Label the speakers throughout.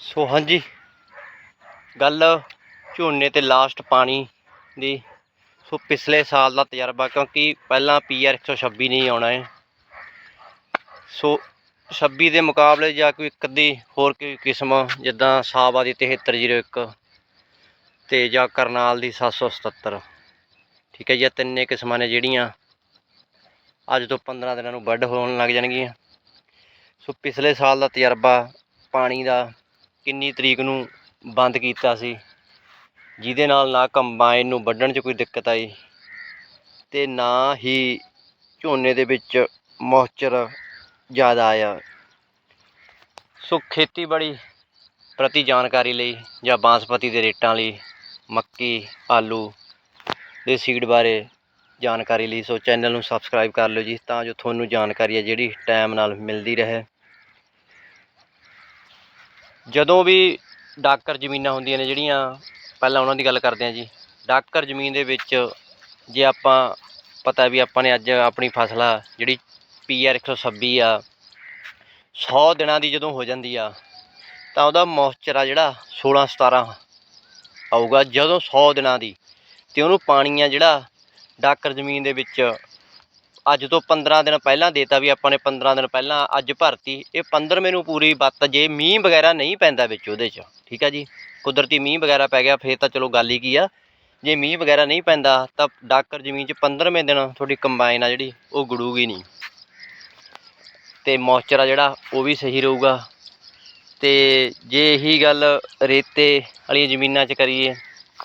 Speaker 1: ਸੋ ਹਾਂਜੀ, ਗੱਲ ਝੋਨੇ ਤੇ ਲਾਸਟ ਪਾਣੀ ਦੀ। ਸੋ ਪਿਛਲੇ ਸਾਲ ਦਾ ਤਜਰਬਾ, ਕਿਉਂਕਿ ਪਹਿਲਾਂ ਪੀਆਰ 126 ਨਹੀਂ ਆਉਣਾ ਹੈ। ਸੋ 26 ਦੇ ਮੁਕਾਬਲੇ ਜਾਂ ਕੋਈ ਇੱਕ ਅੱਧੀ ਹੋਰ ਕੋਈ ਕਿਸਮ, ਜਿੱਦਾਂ ਸਾਬਾ ਦੀ 7301 ਤੇ ਜਾਂ ਕਰਨਾਲ ਦੀ 777 ਠੀਕ ਹੈ ਜੀ ਤਿੰਨੇ ਕਿਸਮਾਂ ਨੇ ਜਿਹੜੀਆਂ ਅੱਜ ਤੋਂ 15 ਦਿਨਾਂ ਨੂੰ ਵੱਢ ਹੋਣ ਲੱਗ ਜਾਣਗੀਆਂ। ਸੋ ਪਿਛਲੇ ਸਾਲ ਦਾ ਤਜਰਬਾ ਪਾਣੀ ਦਾ ਕਿੰਨੀ ਤਰੀਕ ਨੂੰ ਬੰਦ ਕੀਤਾ ਸੀ, ਜਿਹਦੇ ਨਾਲ ਨਾ ਕੰਬਾਈਨ ਨੂੰ ਵੱਢਣ 'ਚ ਕੋਈ ਦਿੱਕਤ ਆਈ ਅਤੇ ਨਾ ਹੀ ਝੋਨੇ ਦੇ ਵਿੱਚ ਮੋਇਸਚਰ ਜ਼ਿਆਦਾ ਆਇਆ। ਸੋ ਖੇਤੀਬਾੜੀ ਪ੍ਰਤੀ ਜਾਣਕਾਰੀ ਲਈ ਜਾਂ ਬਾਂਸਪਤੀ ਦੇ ਰੇਟਾਂ ਲਈ, ਮੱਕੀ, ਆਲੂ ਦੇ ਸੀਡ ਬਾਰੇ ਜਾਣਕਾਰੀ ਲਈ ਸੋ ਚੈਨਲ ਨੂੰ ਸਬਸਕ੍ਰਾਈਬ ਕਰ ਲਿਓ ਜੀ, ਤਾਂ ਜੋ ਤੁਹਾਨੂੰ ਜਾਣਕਾਰੀ ਹੈ ਜਿਹੜੀ ਟਾਈਮ ਨਾਲ ਮਿਲਦੀ ਰਹੇ। ਜਦੋਂ ਵੀ ਡਾਕਰ ਜ਼ਮੀਨਾਂ ਹੁੰਦੀਆਂ ਨੇ ਜਿਹੜੀਆਂ, ਪਹਿਲਾਂ ਉਹਨਾਂ ਦੀ ਗੱਲ ਕਰਦੇ ਹਾਂ ਜੀ। ਡਾਕਰ ਜ਼ਮੀਨ ਦੇ ਵਿੱਚ ਜੇ ਆਪਾਂ ਪਤਾ ਵੀ ਆਪਾਂ ਨੇ ਅੱਜ ਆਪਣੀ ਫਸਲ ਆ, ਜਿਹੜੀ ਪੀਆਰ 126 ਆ 100 ਦਿਨਾਂ ਦੀ ਜਦੋਂ ਹੋ ਜਾਂਦੀ ਆ, ਤਾਂ ਉਹਦਾ ਮੋਇਸਚਰ ਆ ਜਿਹੜਾ 16 17 ਆਊਗਾ ਜਦੋਂ 100 ਦਿਨਾਂ ਦੀ। ਤੇ ਉਹਨੂੰ ਪਾਣੀ ਆ ਜਿਹੜਾ ਡਾਕਰ ਜ਼ਮੀਨ ਦੇ ਵਿੱਚ ਅੱਜ ਤੋਂ 15 ਦਿਨ ਪਹਿਲਾਂ ਦੇਤਾ ਵੀ ਆਪਾਂ ਨੇ 15 ਦਿਨ ਪਹਿਲਾਂ ਅੱਜ ਭਰਤੀ। ਇਹ 15ਵੇਂ ਨੂੰ ਪੂਰੀ ਬੱਤ ਜੇ ਮੀਂਹ ਵਗੈਰਾ ਨਹੀਂ ਪੈਂਦਾ ਵਿੱਚ ਉਹਦੇ 'ਚ, ਠੀਕ ਆ ਜੀ? ਕੁਦਰਤੀ ਮੀਂਹ ਵਗੈਰਾ ਪੈ ਗਿਆ, ਫੇਰ ਤਾਂ ਚਲੋ ਗੱਲ ਹੀ ਕੀ ਆ। ਜੇ ਮੀਂਹ ਵਗੈਰਾ ਨਹੀਂ ਪੈਂਦਾ ਤਾਂ ਡਾਕਰ ਜ਼ਮੀਨ 'ਚ 15ਵੇਂ ਦਿਨ ਤੁਹਾਡੀ ਕੰਬਾਈਨ ਆ ਜਿਹੜੀ, ਉਹ ਗੜੂਗੀ ਨਹੀਂ। ਤੇ ਮੋਇਸਚਰ ਆ ਜਿਹੜਾ, ਉਹ ਵੀ ਸਹੀ ਰਹੂਗਾ। ਤੇ ਜੇ ਇਹੀ ਗੱਲ ਰੇਤੇ ਵਾਲੀਆਂ ਜ਼ਮੀਨਾਂ 'ਚ ਕਰੀਏ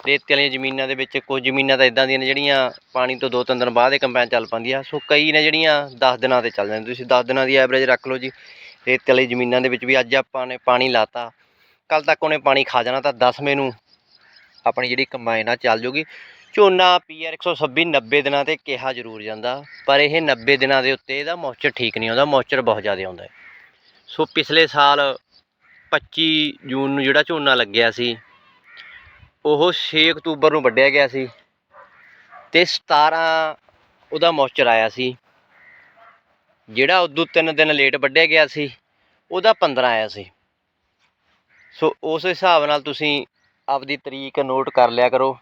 Speaker 1: ਰੇਤੇ ਵਾਲੀਆਂ ਜ਼ਮੀਨਾਂ ਦੇ ਵਿੱਚ ਕੁਝ ਜ਼ਮੀਨਾਂ ਤਾਂ ਇਦਾਂ ਦੀਆਂ ਨੇ ਜਿਹੜੀਆਂ ਪਾਣੀ ਤੋਂ ਦੋ ਤਿੰਨ ਦਿਨ ਬਾਅਦ ਇਹ ਕੰਬਾਈਨ ਚੱਲ ਪੈਂਦੀ ਆ। ਸੋ ਕਈ ਨੇ ਜਿਹੜੀਆਂ 10 ਦਿਨਾਂ ਤੇ ਚੱਲ ਜਾਂਦੀਆਂ ਤੁਸੀਂ 10 ਦਿਨਾਂ ਦੀ ਐਵਰੇਜ ਰੱਖ ਲਓ ਜੀ। ਰੇਤੇ ਵਾਲੀ ਜ਼ਮੀਨਾਂ ਦੇ ਵਿੱਚ ਵੀ ਅੱਜ ਆਪਾਂ ਨੇ ਪਾਣੀ ਲਾਤਾ। ਕੱਲ ਤੱਕ ਉਹਨੇ ਪਾਣੀ ਖਾ ਜਾਣਾ ਤਾਂ 10ਵੇਂ ਨੂੰ ਆਪਣੀ ਜਿਹੜੀ ਕੰਬਾਈਨ ਆ ਚੱਲ ਜੂਗੀ। ਝੋਨਾ ਪੀਆਰ 126 90 ਦਿਨਾਂ ਤੇ ਕਿਹਾ ਜ਼ਰੂਰ ਜਾਂਦਾ। ਪਰ ਇਹ 90 ਦਿਨਾਂ ਦੇ ਉੱਤੇ ਇਹਦਾ ਮੋਇਸਚਰ ਠੀਕ ਨਹੀਂ ਆਉਂਦਾ ਮੋਇਸਚਰ ਬਹੁਤ ਜ਼ਿਆਦਾ ਆਉਂਦਾ ਸੋ ਪਿਛਲੇ ਸਾਲ 25 ਜੂਨ ਨੂੰ ਜਿਹੜਾ ਝੋਨਾ ਲੱਗਿਆ ਸੀ ਉਹ 6 ਅਕਤੂਬਰ ਨੂੰ ਵੱਢਿਆ ਗਿਆ ਸੀ ਤੇ 17 ਉਹਦਾ ਮੋਇਸਚਰ ਆਇਆ ਸੀ। ਜਿਹੜਾ ਉਦੋਂ ਤਿੰਨ ਦਿਨ ਲੇਟ ਵੱਢਿਆ ਗਿਆ ਸੀ, ਉਹਦਾ 15 ਆਇਆ ਸੀ। ਸੋ ਉਸ ਹਿਸਾਬ ਨਾਲ ਤੁਸੀਂ ਆਪਦੀ ਤਰੀਕ ਨੋਟ ਕਰ ਲਿਆ ਕਰੋ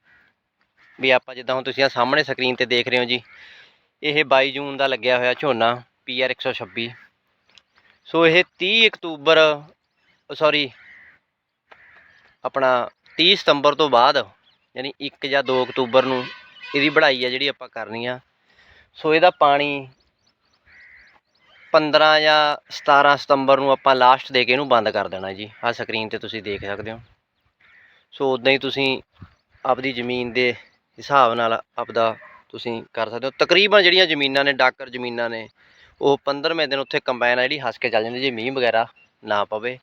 Speaker 1: ਵੀ ਆਪਾਂ ਜਿੱਦਾਂ ਹੁਣ ਤੁਸੀਂ ਆ ਸਾਹਮਣੇ ਸਕਰੀਨ ਤੇ ਦੇਖ ਰਹੇ ਹੋ ਜੀ, ਇਹ 22 ਜੂਨ ਦਾ ਲੱਗਿਆ ਹੋਇਆ ਝੋਨਾ ਪੀਆਰ 126 ਸੋ ਇਹ 30 ਅਕਤੂਬਰ ਸੌਰੀ ਆਪਣਾ 30 ਸਤੰਬਰ ਤੋਂ ਬਾਅਦ, ਯਾਨੀ 1 ਜਾਂ 2 ਅਕਤੂਬਰ ਨੂੰ ਇਹਦੀ ਵਢਾਈ ਆ ਜਿਹੜੀ ਆਪਾਂ ਕਰਨੀ ਆ। ਸੋ ਇਹਦਾ ਪਾਣੀ 15 ਜਾਂ 17 ਸਤੰਬਰ ਨੂੰ ਆਪਾਂ ਲਾਸਟ ਦੇ ਕੇ ਇਹਨੂੰ ਬੰਦ ਕਰ ਦੇਣਾ ਜੀ। ਆਹ ਸਕਰੀਨ ਤੇ ਤੁਸੀਂ ਦੇਖ ਸਕਦੇ ਹੋ। ਸੋ ਉਦਾਂ ਹੀ ਤੁਸੀਂ ਆਪਦੀ ਜ਼ਮੀਨ ਦੇ ਹਿਸਾਬ ਨਾਲ ਆਪਦਾ ਤੁਸੀਂ ਕਰ ਸਕਦੇ ਹੋ। ਤਕਰੀਬਨ ਜਿਹੜੀਆਂ ਜ਼ਮੀਨਾਂ ਨੇ, ਡਾਕਰ ਜ਼ਮੀਨਾਂ ਨੇ, ਉਹ 15ਵੇਂ ਦਿਨ ਉੱਥੇ ਕੰਬਾਈਨ ਆ ਜਿਹੜੀ ਹੱਸ ਕੇ ਚੱਲ ਜਾਂਦੀ ਜੇ ਮੀਂਹ ਵਗੈਰਾ ਨਾ ਪਵੇ।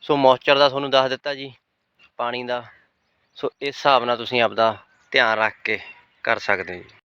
Speaker 1: ਸੋ ਮੋਇਸਚਰ ਦਾ ਤੁਹਾਨੂੰ ਦੱਸ ਦਿੱਤਾ ਜੀ। ਪਾਣੀ ਦਾ। ਸੋ, ਇਸ ਹਿਸਾਬ ਨਾਲ ਤੁਸੀਂ ਆਪਦਾ ਧਿਆਨ ਰੱਖ ਕੇ ਕਰ ਸਕਦੇ ਹੋ ਜੀ।